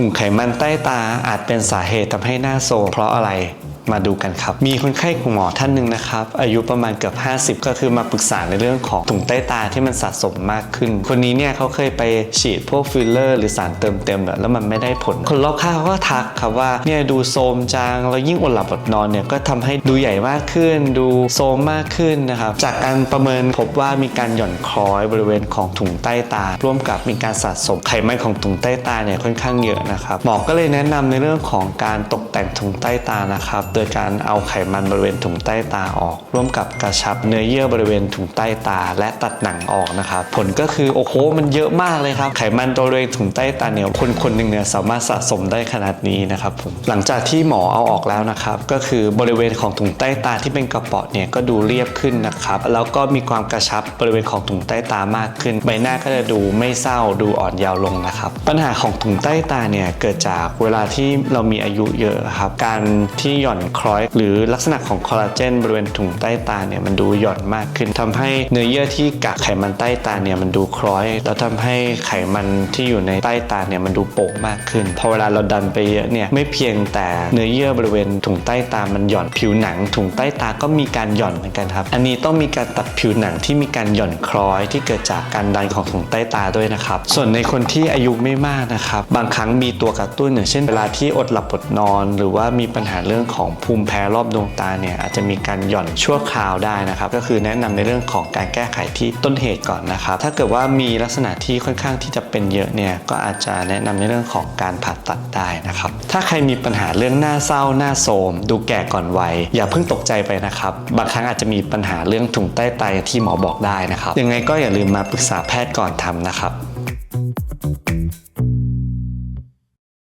ถุงไขมันใต้ตาอาจเป็นสาเหตุทำให้หน้าโทรมเพราะอะไร มาดูกันครับ มีคนไข้คุณหมอท่านหนึ่งนะครับ อายุประมาณเกือบ 50 ก็คือมาปรึกษาในเรื่องของถุงใต้ตาที่มันสะสมมากขึ้น คนนี้เนี่ยเขาเคยไปฉีดพวกฟิลเลอร์ หรือสารเติมเต็มแล้วมันไม่ได้ผล คนรอบข้างเขาก็ทักครับว่าเนี่ยดูโทรมจังแล้วยิ่งอดหลับอดนอนเนี่ยก็ทำให้ดูใหญ่มากขึ้น ดูโทรมมากขึ้นนะครับจากการประเมินพบว่ามีการหย่อนคล้อยบริเวณของถุงใต้ตา ร่วมกับมีการสะสมไขมันของถุงใต้ตาเนี่ยค่อนข้างเยอะนะครับหมอก็เลยแนะนำในเรื่องของการตกแต่งถุงใต้ตานะครับโดยการเอาไขมันบริเวณถุงใต้ตาออก ร่วมกับกระชับเนื้อเยื่อบริเวณถุงใต้ตา และตัดหนังออกนะครับผลก็คือโอ้โหมันเยอะมากเลยครับไขมันบริเวณถุงใต้ตาเนี่ยคนคนหนึ่งเนี่ยสามารถสะสมได้ขนาดนี้นะครับผมหลังจากที่หมอเอาออกแล้วนะครับก็คือบริเวณของถุงใต้ตาที่เป็นกระปาะเนี่ยก็ดูเรียบขึ้นนะครับแล้วก็มีความกระชับบริเวณของถุงใต้ตามากขึ้น ใบหน้าก็จะดูไม่เศร้าดูอ่อนเยาว์ลงนะครับ ปัญหาของถุงใต้ตาเนี่ยเกิดจากเวลาที่เรามีอายุเยอะครับการที่หย่อนคล้อย หรือลักษณะของคอลลาเจนบริเวณถุงใต้ตาเนี่ยมันดูหย่อนมากขึ้นทำให้เนื้อเยื่อที่กักไขมันใต้ตาเนี่ยมันดูคล้อย แล้วทำให้ไขมันที่อยู่ในใต้ตาเนี่ยมันดูโป่งมากขึ้น พอเวลาเราดันไปเยอะเนี่ยไม่เพียงแต่เนื้อเยื่อบริเวณถุงใต้ตามันหย่อนผิวหนัง ถุงใต้ตาก็มีการหย่อนเหมือนกันครับ อันนี้ต้องมีการตัดผิวหนังที่มีการหย่อนคล้อยที่เกิดจากการดันของถุงใต้ตาด้วยนะครับ ส่วนในคนที่อายุไม่มากนะครับ บางครั้งมีตัวกระตุ้นอย่างเช่นเวลาที่อดหลับอดนอน หรือว่ามีปัญหาเรื่องของภูมิแพ้รอบดวงตาเนี่ยอาจจะมีการหย่อนชั่วคราวได้นะครับก็คือแนะนำในเรื่องของการแก้ไขที่ต้นเหตุก่อนนะครับ ถ้าเกิดว่ามีลักษณะที่ค่อนข้างที่จะเป็นเยอะเนี่ยก็อาจจะแนะนำในเรื่องของการผ่าตัดได้นะครับ ถ้าใครมีปัญหาเรื่องหน้าเศร้าหน้าโทมดูแก่ก่อนวัยอย่าเพิ่งตกใจไปนะครับ บางครั้งอาจจะมีปัญหาเรื่องถุงใต้ไตที่หมอบอกได้นะครับ ยังไงก็อย่าลืมมาปรึกษาแพทย์ก่อนทำนะครับ